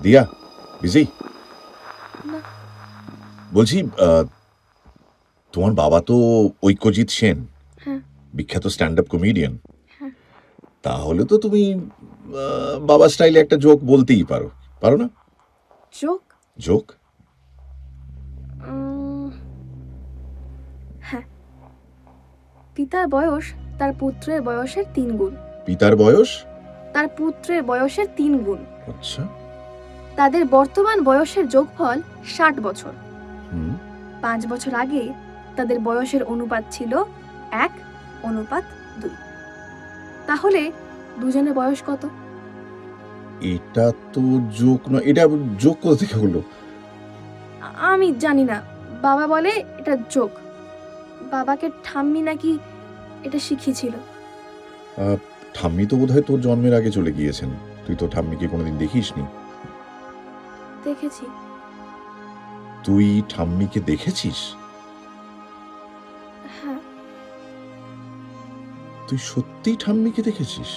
দিয়া বিজি। বলছি তোমার বাবা তো ঐক্যজিৎ সেন হ্যাঁ। বিখ্যাত স্ট্যান্ড আপ কমেডিয়ান হ্যাঁ। তাহলে তো তুমি বাবা স্টাইলে একটা জোক বলতেই পারো। পারো না? চোখ জোক হ্যাঁ। পিতার বয়স তার পুত্রের বয়সের তিন গুণ। পিতার বয়স? তার পুত্রের বয়সের তিন গুণ। আচ্ছা। তাদের বর্তমান বয়সের যোগফল ষাট বছর। পাঁচ বছর আগে তাদের বয়সের অনুপাত ছিল এক অনুপাত দুই। তাহলে দুজনের বয়স কত? এটা তো যোগ নয় এটা যোগ কোথা থেকে হলো? আমি জানি না। বাবা বলে এটা যোগ। বাবাকে ঠাম্মি নাকি এটা শিখিয়েছিল। ঠাম্মি তো বোধহয় তোর জন্মের আগে চলে গিয়েছেন। তুই তো ঠাম্মিকে কোনোদিন দেখিসনি। দেখেছি। তুই ঠাম্মিকে দেখেছিস? হ্যাঁ। তুই সত্যিই ঠাম্মিকে দেখেছিস?